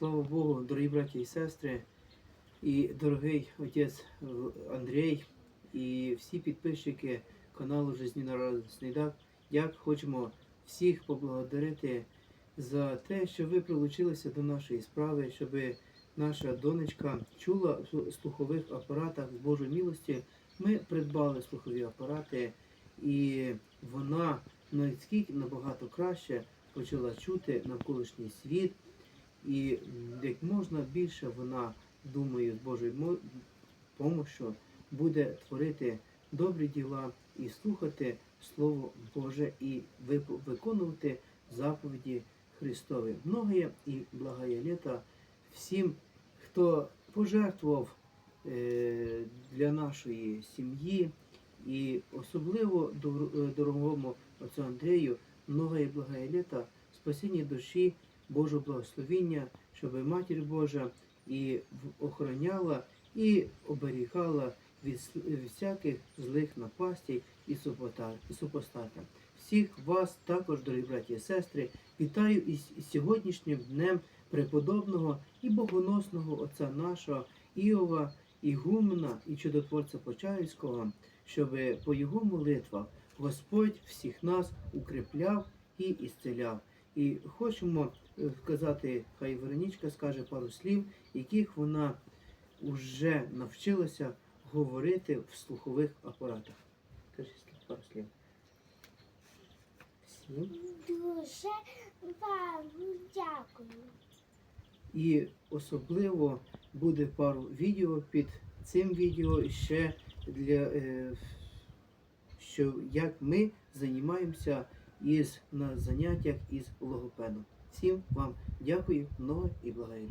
Слава Богу, дорогі браті і сестри, і дорогий отець Андрій, і всі підписчики каналу Жизнінна Радісний Дак. Як хочемо всіх поблагодарити за те, що ви прилучилися до нашої справи, щоб наша донечка чула в слухових апаратах з Божої милості. Ми придбали слухові апарати, і вона наскільки набагато краще почала чути навколишній світ. І як можна більше вона, думаю, з Божою мо- помощю буде творити добрі діла і слухати Слово Боже і виконувати заповіді Христові. Многое і благая літа всім, хто пожертвував е, для нашої сім'ї, і особливо е, дорогому отцю Андрію, многое благая літа, спасіння душі, Божого благословіння, щоб Матір Божа і охороняла і оберігала від всяких злих напастей і супостата. Всіх вас також, дорогі браті і сестри, вітаю із сьогоднішнім днем преподобного і богоносного отця нашого Іова, Ігумена і чудотворця Почаївського, щоб по його молитвах Господь всіх нас укріпляв і ісцеляв. І хочемо е, вказати, хай Веронічка скаже пару слів, яких вона вже навчилася говорити в слухових апаратах. Кажи пару слів. Всім. Дуже вам дякую. І особливо буде пару відео під цим відео ще для е, що як ми займаємося із на заняттях із логопедом. Всім вам дякую, много і благаю.